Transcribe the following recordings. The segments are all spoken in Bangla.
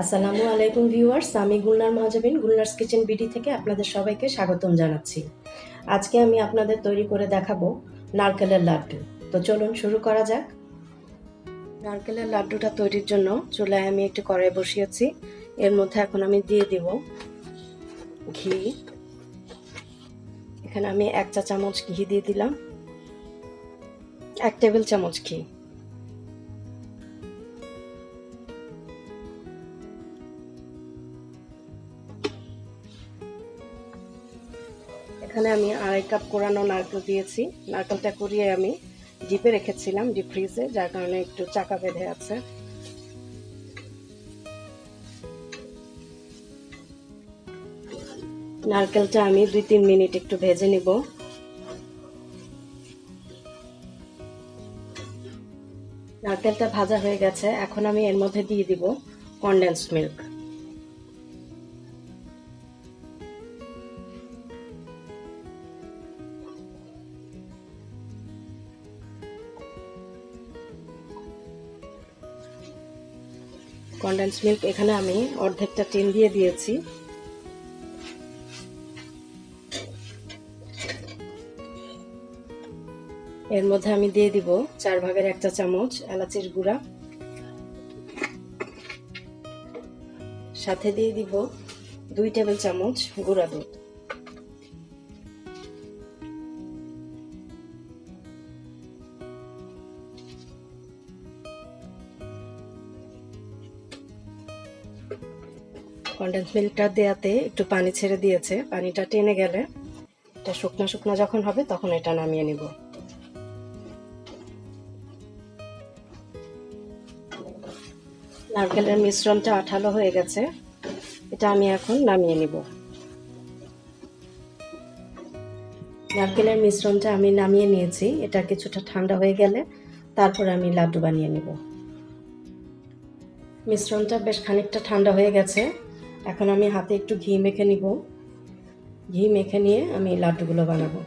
আসসালামু আলাইকুম ভিউয়ার্স, আমি গুলনার মহাজাবিন, গুলনার্স কিচেন বিডি থেকে আপনাদের সবাইকে স্বাগতম জানাচ্ছি। আজকে আমি আপনাদের তৈরি করে দেখাবো নারকেলের লাড্ডু। তো চলুন শুরু করা যাক। নারকেলের লাড্ডুটা তৈরির জন্য চুলায় আমি একটি কড়াই বসিয়েছি। এর মধ্যে এখন আমি দিয়ে দিব ঘি। এখানে আমি এক চা চামচ ঘি দিয়ে দিলাম। এক টেবিল চামচ ঘি। এখানে আমি আড়াই কাপ কোরানো নারকেল দিয়েছি। নারকেলটা কুড়িয়ে আমি ডিপে রেখেছিলাম ডিপ ফ্রিজে, যার কারণে একটু চাকা বেঁধে আছে। নারকেলটা আমি দুই তিন মিনিট একটু ভেজে নিব। নারকেলটা ভাজা হয়ে গেছে, এখন আমি এর মধ্যে দিয়ে দিব কনডেন্স মিল্ক কন্ডেন্স মিল্ক এখানে আমি অর্ধেকটা টিন দিয়ে দিয়েছি। এর মধ্যে আমি দিয়ে দিব চার ভাগের একটা চামচ এলাচির গুঁড়া। সাথে দিয়ে দিব দুই টেবিল চামচ গুঁড়া দুধ। কন্ডেন্স মিল্কটা দেওয়াতে একটু পানি ছেড়ে দিয়েছে। পানিটা টেনে গেলে এটা শুকনো শুকনো যখন হবে তখন এটা নামিয়ে নিব। নারকেলের মিশ্রণটা আঠালো হয়ে গেছে। এটা আমি এখন নামিয়ে নিব। নারকেলের মিশ্রণটা আমি নামিয়ে নিয়েছি। এটা কিছুটা ঠান্ডা হয়ে গেলে তারপর আমি লাড্ডু বানিয়ে নিব। মিশ্রণটা বেশ খানিকটা ঠান্ডা হয়ে গেছে। এখন আমি হাতে একটু ঘি মেখে নিব। ঘি মেখে নিয়ে আমি লাড্ডুগুলো বানাবো।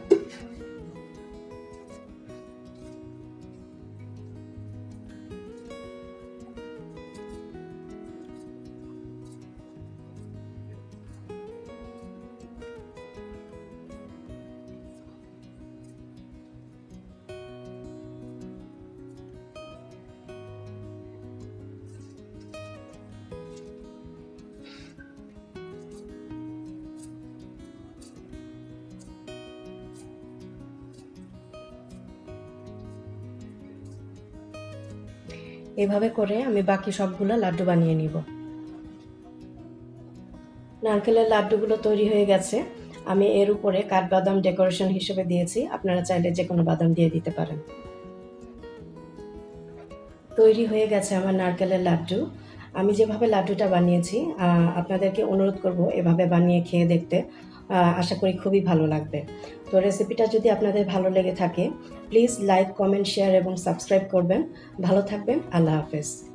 এভাবে করে আমি বাকি সবগুলো লাড্ডু বানিয়ে নিব। নারকেলের লাড্ডুগুলো তৈরি হয়ে গেছে। আমি এর উপরে কাঠবাদাম ডেকোরেশন হিসেবে দিয়েছি। আপনারা চাইলে যে কোনো বাদাম দিয়ে দিতে পারেন। তৈরি হয়ে গেছে আমার নারকেলের লাড্ডু। আমি যেভাবে লাড্ডুটা বানিয়েছি আপনাদেরকে অনুরোধ করব এভাবে বানিয়ে খেয়ে দেখতে। আশা করি খুবই ভালো লাগবে। তো রেসিপিটা যদি আপনাদের ভালো লেগে থাকে প্লিজ লাইক কমেন্ট শেয়ার এবং সাবস্ক্রাইব করবেন। ভালো থাকবেন। আল্লাহ হাফেজ।